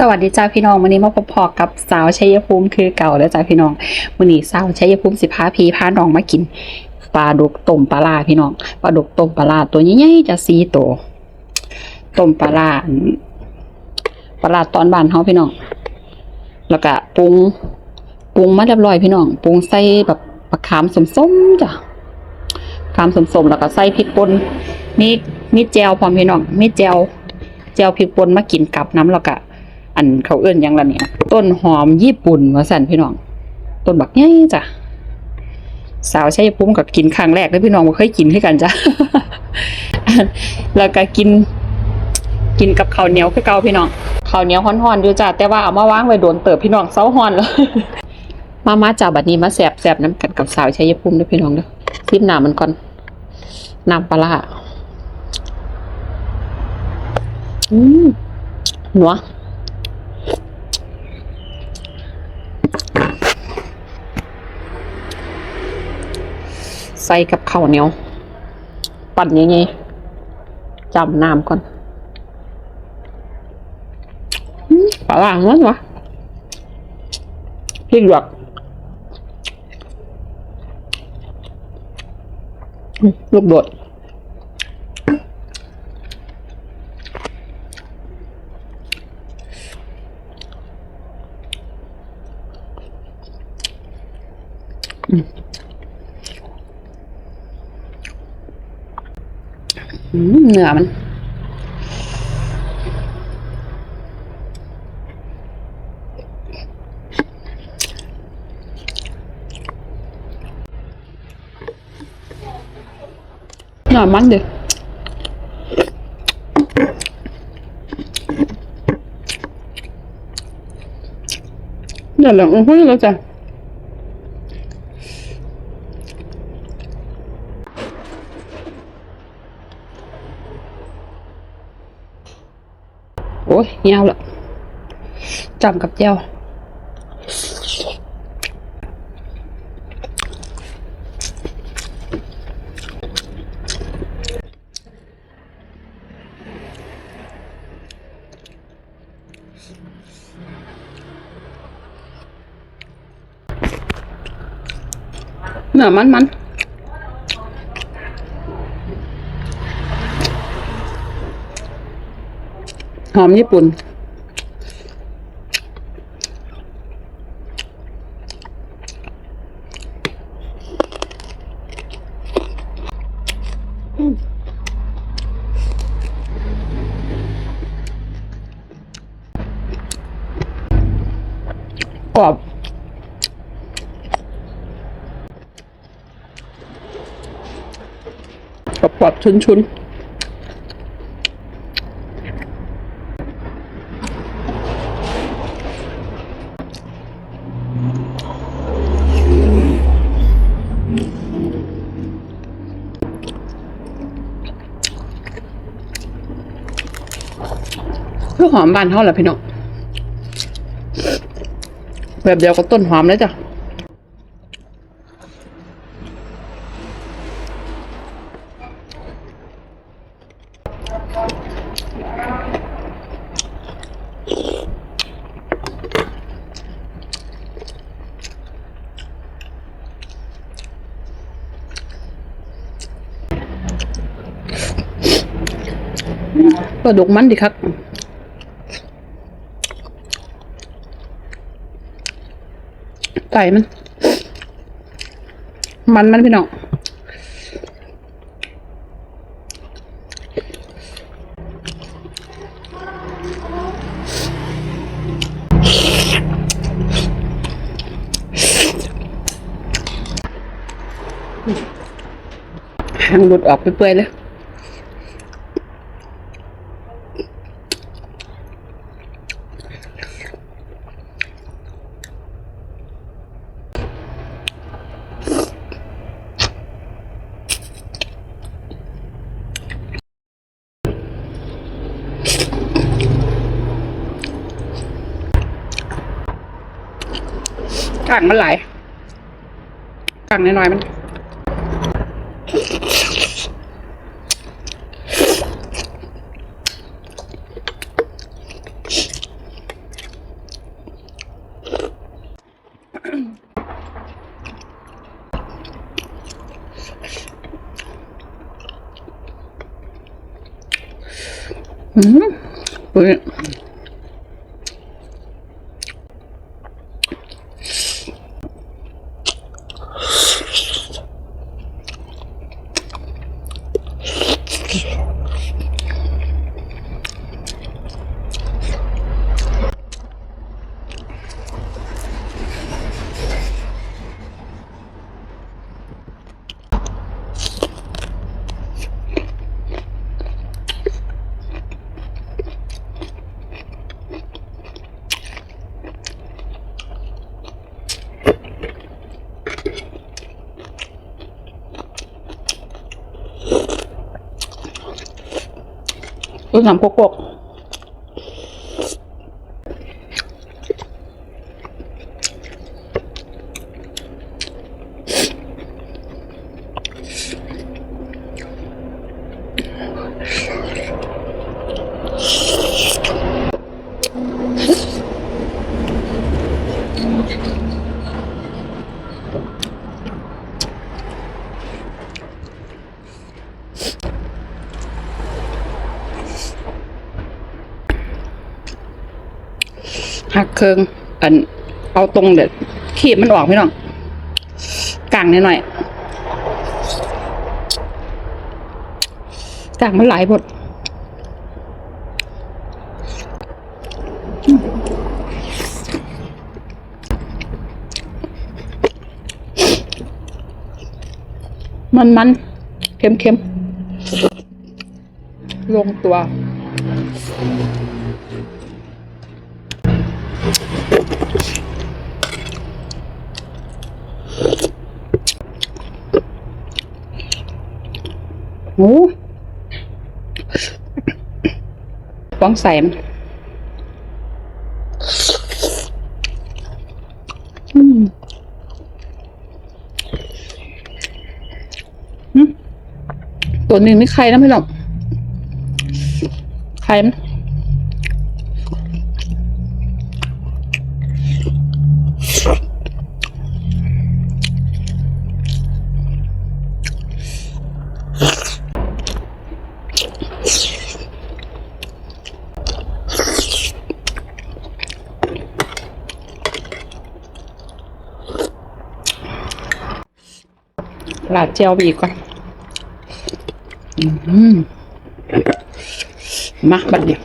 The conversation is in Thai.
สวัสดีจ้าพี่น้องวันนี้มาพบพอกับสาวชัยภูมิคือเก่าแล้วจ้าพี่น้องวันนี้สาวชัยภูมิสิพาพีพาน้องมากินปลาดุกต้มปลาร้าพี่น้องปลาดุกต้มปลาร้าตัวใหญ่ๆจะสีโตวต้มปลาร้าปลาร้าตอนบานเฮาพี่น้อง แล้วก็ปรุงปรุงมาเรียบร้อยพี่น้องปรุงใส่แบบมะขามส้มๆจ้ะมะขามส้มๆแล้วก็ใส่พริกป่นมีมีแจวพร้อมพี่น้องมีแจวแจวพริกป่นมากินกับน้ำแล้วก็ อันเขาเอื้อนยังละเนี่ย ต้นหอมญี่ปุ่นว่าสั่นพี่น้อง ต้นบักใหญ่จ้ะสาวใชัยภูมิกับกินครั้งแรกเลยพี่น้องบ่เคยกินให้กันจ้ะแล้วก็กิน กินกับข้าวเหนียวคือเก่าพี่น้องข้าวเหนียวฮ้อนๆอยู่จ้ะแต่ว่าเอามาวางไว้โดนเติบพี่น้องเซาฮ้อนเลยมามาจ้าบัดนี้มาแสบแสบน้ำกันกับสาวใชัยภูมิเด้วยพี่น้องเด้อซิมน้ำมันก่อนน้ำปลาร้าอืมหนัว ใส่กับข้าวเหนียว ปั่นยังไงจำน้ำก่อนปลาล่างมันวะพริกหยวกลูกโดดอืม เนื้อมัน เนื้อมันดิเดี๋ยวหลังพูดแล้วจ้ะ เหี่ยวละจำกับเจ้าเนื้อมันมัน หอมญี่ปุ่น กรอบกรอบกรอบชุนชุ นเพื่อหอมบานเท่าไหร่พี่น้องแบบเดียวกับต้นหอมเลยจ้ะปลาดุกมันดิครับ ไก่มัน มันมันพี่น้องหางหลุดออกไปเปื่อยเลย กางมันไหลกางน้อยๆมัน嗯，不是。 มอุ้ยอุ้ยน้ำโกก หักเครื่องอัน เอาตรงเด็ดขีบมันออกพี่น้องกลางนิดหน่อยกลางมันหลายบทมันมันเค็มเค็มลงตัว โอ้ฟองใส่มันอืมตัวหนึ่งนี่ใครนะพี่หลอกใครมัน ลาดเจียวไปอีกก่อนมาบัดเดียว